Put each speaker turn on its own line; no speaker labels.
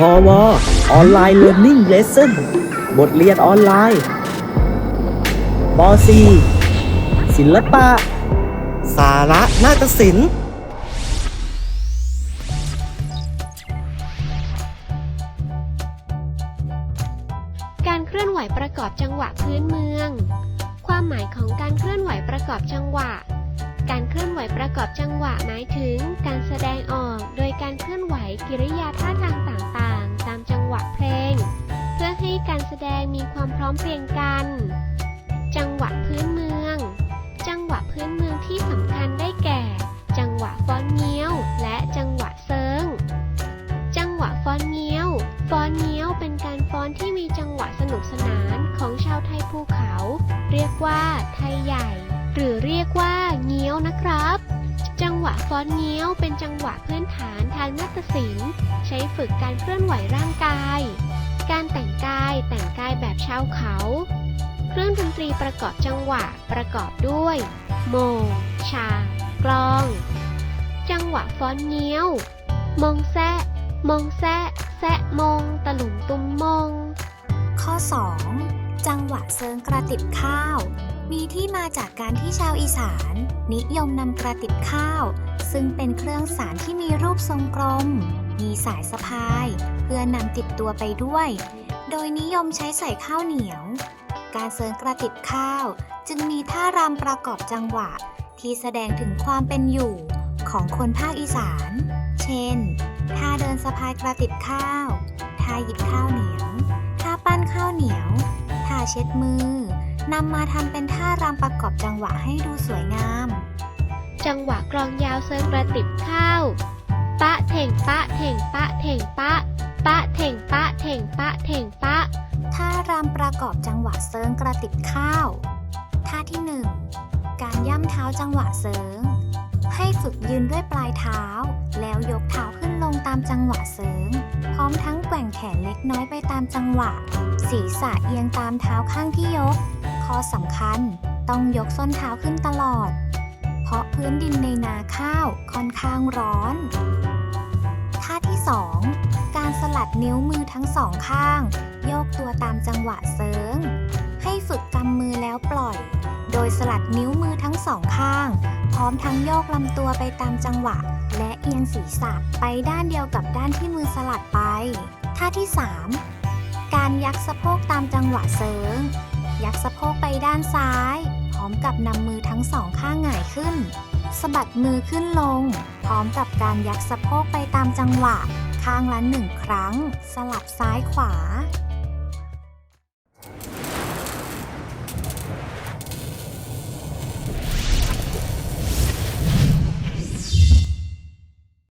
พอวออนไลน์เรียน i ิ g เลส s o n บทเรียนออนไลน์ป .4 ศิลปะ สาระนาฏศิลป์
การเคลื่อนไหวประกอบจังหวะพื้นเมือง ความหมายของการเคลื่อนไหวประกอบจังหวะ การเคลื่อนไหวประกอบจังหวะหมายถึง การแสดงออกโดยการเคลื่อนไหวกิริยาท่าทาง ให้การแสดงมีความพร้อมเพรียงกัน จังหวะพื้นเมือง จังหวะพื้นเมืองที่สำคัญได้แก่ จังหวะฟ้อนเงี้ยว และจังหวะเซิง จังหวะฟ้อนเงี้ยว ฟ้อนเงี้ยวเป็นการฟ้อนที่มีจังหวะสนุกสนานของชาวไทยภูเขา เรียกว่าไทยใหญ่ หรือเรียกว่าเงี้ยวนะครับจังหวะฟ้อนเงี้ยวเป็นจังหวะพื้นฐานทางนาฏศิลป์ ใช้ฝึกการเคลื่อนไหวร่างกาย การแต่งกายแต่งกายแบบชาวเขา เครื่องดนตรีประกอบจังหวะประกอบด้วย โมงชากลอง จังหวะฟ้อนเงี้ยว มงแซะมงแซะแซะมง ตะหลุมตุ้มมง
ข้อ 2. จังหวะเซิงกระติบข้าว มีที่มาจากการที่ชาวอีสาน นิยมนำกระติบข้าว ซึ่งเป็นเครื่องสารที่มีรูปทรงกลม มีสายสะพาย เพื่อนำติดตัวไปด้วย โดยนิยมใช้ใส่ข้าวเหนียว การเซิงกระติบข้าว จึงมีท่ารำประกอบจังหวะ ที่แสดงถึงความเป็นอยู่ของคนภาคอีสาน เช่น ท่าเดินสะพายกระติบข้าว ท่าหยิบข้าวเหนียว ท่าปั้นข้าวเหนียว ท่าเช็ดมือนำมาทำเป็นท่ารำประกอบจังหวะให้ดูสวยงาม
จังหวะกลองยาวเซิงกระติบข้าว ปะเถ่งปะเถ่งปะเถ่งปะ ปะเถ่งปะเถ่งปะเถ่งปะ
ท่ารำประกอบจังหวะเซิงกระติบข้าว ท่าที่1การย่ำเท้าจังหวะเซิง ให้ฝึกยืนด้วยปลายเท้า แล้วยกเท้าขึ้นลงตามจังหวะเซิง พร้อมทั้งแกว่งแขนเล็กน้อยไปตามจังหวะ ศีรษะเอียงตามเท้าข้างที่ยก ข้อสำคัญ ต้องยกส้นเท้าขึ้นตลอด เพราะพื้นดินในนาข้าวค่อนข้างร้อน ท่าที่ 2 การสลัดนิ้วมือทั้งสองข้าง โยกตัวตามจังหวะเซิง ให้ฝึกกำมือแล้วปล่อย โดยสลัดนิ้วมือทั้งสองข้าง พร้อมทั้งโยกลำตัวไปตามจังหวะ และเอียงศีรษะไปด้านเดียวกับด้านที่มือสลัดไป ท่าที่ 3 การยักสะโพกตามจังหวะเซิง ยักสะโพกไปด้านซ้าย อมกับนำมือทั้งสองข้างหงายขึ้นสะบัดมือขึ้นลง พร้อมกับการยักสะโพกไปตามจังหวะ ข้างละหนึ่งครั้ง สลับซ้ายขวา